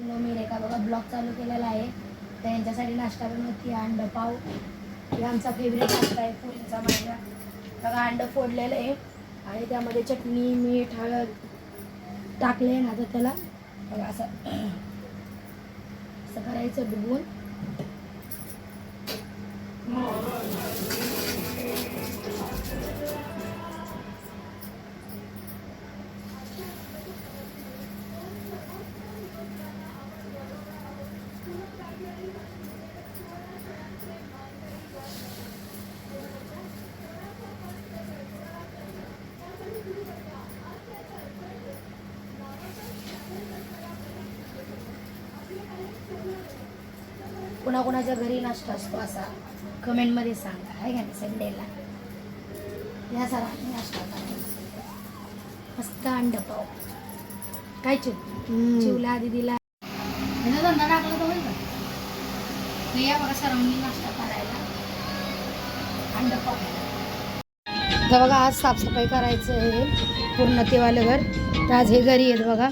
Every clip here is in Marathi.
मी रेखा बघा ब्लॉग चालू केलेला आहे. तर यांच्यासाठी नाश्ता बनवते अंड पाव. हे आमचा फेवरेट नाश्ता आहे पुरीचा माझ्या. बघा अंड फोडलेलं आहे. आणि त्यामध्ये चटणी मीठ हळद टाकले ना आता त्याला बघा असं असं करायचं डुबून कुणाकुणाच्या घरी नाश्ता असतो असा कमेंटमध्ये सांगा. आहे का नाही? संडेला या सारा नाश्ता करायचा. मस्त अंड पाव. काय चिव? चिवला दीदीला. ह्याचा धंदा टाकला तर होईल का? तर या बघा सर्वांनी नाश्ता करायला. अंड पाव. तर बघा आज साफसफाई करायचं आहे पूर्ण तेवालं घर तर आज हे घरी आहेत बघा.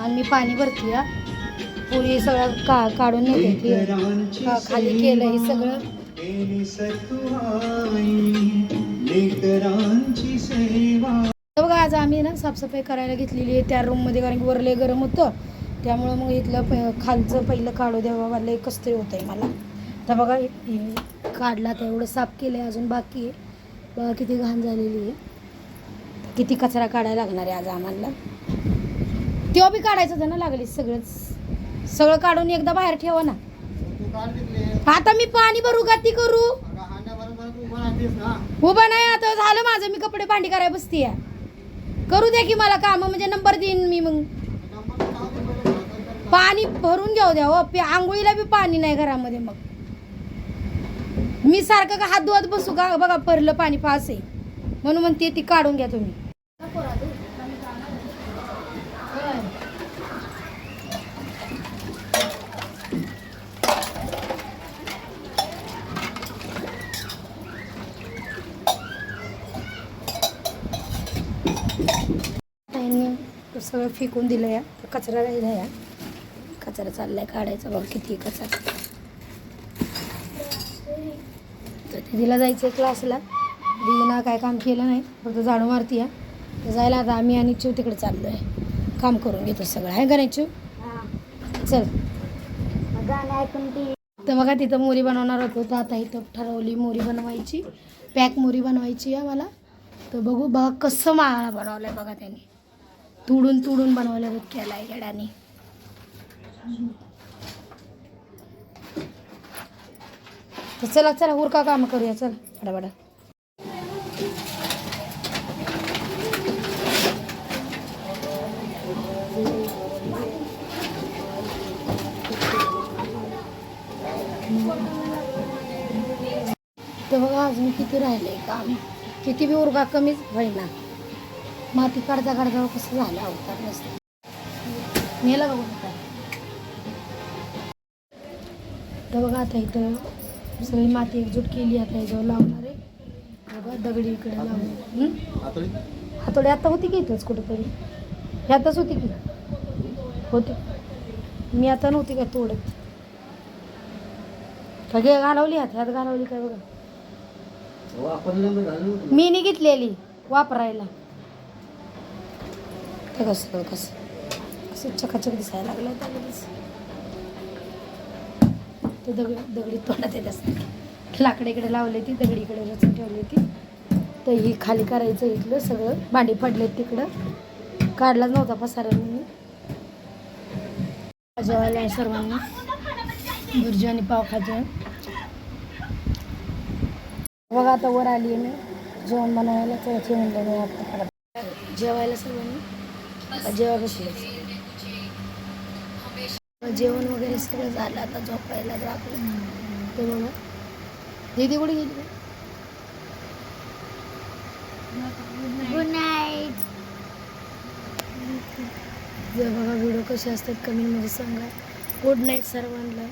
आणि मी पाणी भरते या पुरी सगळं का काढून नेते खाली केलं हे सगळं. तर बघा आज आम्ही ना साफसफाई करायला घेतलेली आहे त्या रूममध्ये कारण की वरले गरम होतं. त्यामुळं मग इथलं प खालचं पहिलं काढू द्या बाबा लय कसतरी होत आहे मला. तर बघा काढला तर एवढं साफ केलं आहे अजून बाकी आहे. बघा किती घाण झालेली आहे. किती कचरा काढायला लागणार आहे आज आम्हाला. तेव्हा बी काढायचं होतं ना लागली सगळंच. सगळं काढून एकदा बाहेर ठेवा ना. आता मी पाणी भरू का ती करू? उभं नाही आता झालं माझं. मी कपडे भांडी करायला बसतीय. करू द्या की मला काम म्हणजे नंबर देईन मी मग. पाणी भरून घेऊ द्या हो. आंघोळीला बी पाणी नाही घरामध्ये मग. मी सारखं का हात धुवत बसू का? बघा परलं पाणी पास आहे. म्हणून म्हणते ती काढून घ्या तुम्ही त्यांनी सगळं फेकून दिलं या. कचरा राहिला या. कचरा चाललाय काढायचा बघ किती कचरा. तर तिला जायचं क्लासला. दिदीनं काय काम केलं नाही. फक्त झाडू मारती या. जायला आता आम्ही आणि चिव तिकडे चाललो आहे काम करून घेतो सगळं. आहे का नाही चिव? चल. ती तर बघा तिथं मोरी बनवणार होतो. तर आता इथं ठरवली मोरी बनवायची. पॅक मोरी बनवायची आहे मला तर बघू बघा कसं माळा बनवलं आहे बघा त्यांनी. तुडून तुडून बनवलं केलं आहे गड्याने तर चला चला उरका काम करूया चल बडा तर बघा अजून किती राहिले काम. किती बी उरगा कमीच होईना. माती काढता काढता कसं झालं? अवतार नसतं. नेलं का काय? तर बघा आता इथं सगळी माती एकजूट केली आता इथं लावणार आहे. बघा दगडी इकडे लावणार हातोडी? आता होती की इथंच कुठेतरी? ह्यातच होती की? होती. मी आता नव्हती का तोडत? घे घालवली हात ह्यात घालवली काय बघा? मी नाही घेतलेली वापरायला. ते कसं कसं कसं. चकाचक दिसायला लागलं होतं लगेच. ते दगड दगडी तोंडात येत असते इकडे लावली ती दगडीकडे रचून ठेवली होती. तर ही खाली करायचं इथलं सगळं. भांडी पडले तिकडं. काढलाच नव्हता पसारा मी जेवायला आहे सर्वांना. भुर्जी आणि पाव खायचं बघा आता वर आली आहे मी. जेवण बनवायला. तर म्हणलं मी आता. जेवायला सर्वांनी. आता जेवा बसले जेवण वगैरे सगळं झालं आता झोपायला लागलं ते बघा. दीदी कुठे गेली? गुड नाईट बघा व्हिडिओ कसे असतात कमेंटमध्ये सांगा. गुड नाईट सर्वांना.